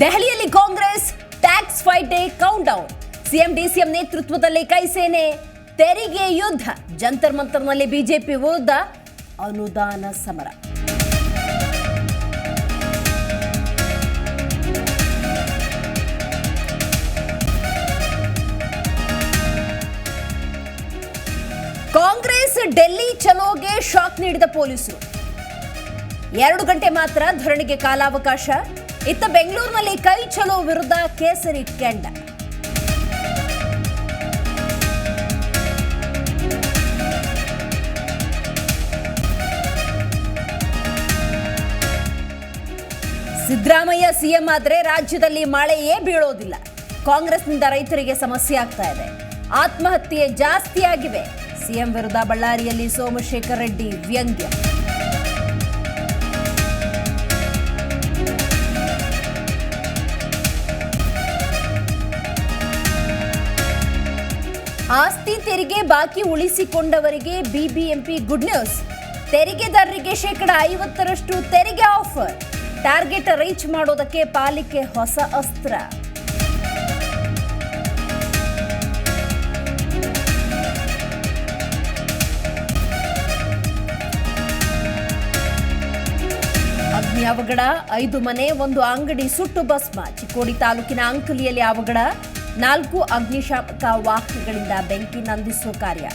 ದೆಹಲಿಯಲ್ಲಿ Congress tax fight day countdown CM DCM ನೇತೃತ್ವದಲ್ಲಿ ಕೈಸೇನೆ ತೆರಿಗೆ ಯುದ್ಧ. ಜಂತರ್ ಮಂತರ್ನಲ್ಲಿ ಬಿಜೆಪಿ ವಿರುದ್ಧ ಅನುದಾನ ಸಮರ. ಕಾಂಗ್ರೆಸ್ ಡೆಲ್ಲಿ ಚಲೋಗೆ ಶಾಕ್ ನೀಡಿದ ಪೊಲೀಸರು. ಎರಡು ಗಂಟೆ ಮಾತ್ರ ಧರಣಿಗೆ ಕಾಲಾವಕಾಶ. ಇತ್ತ ಬೆಂಗಳೂರಿನಲ್ಲಿ ಕೈ ಚಲೋ ವಿರುದ್ಧ ಕೇಸರಿ ಕೆಂಡ. ಸಿದ್ದರಾಮಯ್ಯ ಸಿಎಂ ಆದರೆ ರಾಜ್ಯದಲ್ಲಿ ಮಳೆಯೇ ಬೀಳೋದಿಲ್ಲ. ಕಾಂಗ್ರೆಸ್ನಿಂದ ರೈತರಿಗೆ ಸಮಸ್ಯೆ ಆಗ್ತಾ ಇದೆ. ಆತ್ಮಹತ್ಯೆ ಜಾಸ್ತಿಯಾಗಿವೆ. ಸಿಎಂ ವಿರುದ್ಧ ಬಳ್ಳಾರಿಯಲ್ಲಿ ಸೋಮಶೇಖರ್ ರೆಡ್ಡಿ ವ್ಯಂಗ್ಯ. ಆಸ್ತಿ ತೆರಿಗೆ ಬಾಕಿ ಉಳಿಸಿಕೊಂಡವರಿಗೆ ಬಿಬಿಎಂಪಿ ಗುಡ್ ನ್ಯೂಸ್. ತೆರಿಗೆದಾರರಿಗೆ ಶೇಕಡ ಐವತ್ತರಷ್ಟು ತೆರಿಗೆ ಆಫರ್. ಟಾರ್ಗೆಟ್ ರೀಚ್ ಮಾಡೋದಕ್ಕೆ ಪಾಲಿಕೆ ಹೊಸ ಅಸ್ತ್ರ. ಅಗ್ನಿ ಅವಘಡ, ಐದು ಮನೆ, ಒಂದು ಅಂಗಡಿ, ಸುಟ್ಟು ಭಸ್ಮ. ಚಿಕ್ಕೋಡಿ ತಾಲೂಕಿನ ಅಂಕಲಿಯಲ್ಲಿ ಅವಘಡ. ನಾಲ್ಕು ಅಗ್ನಿಶಾಮಕ ವಾಹನಗಳಿಂದ ಬೆಂಕಿ ನಂದಿಸುವ ಕಾರ್ಯ.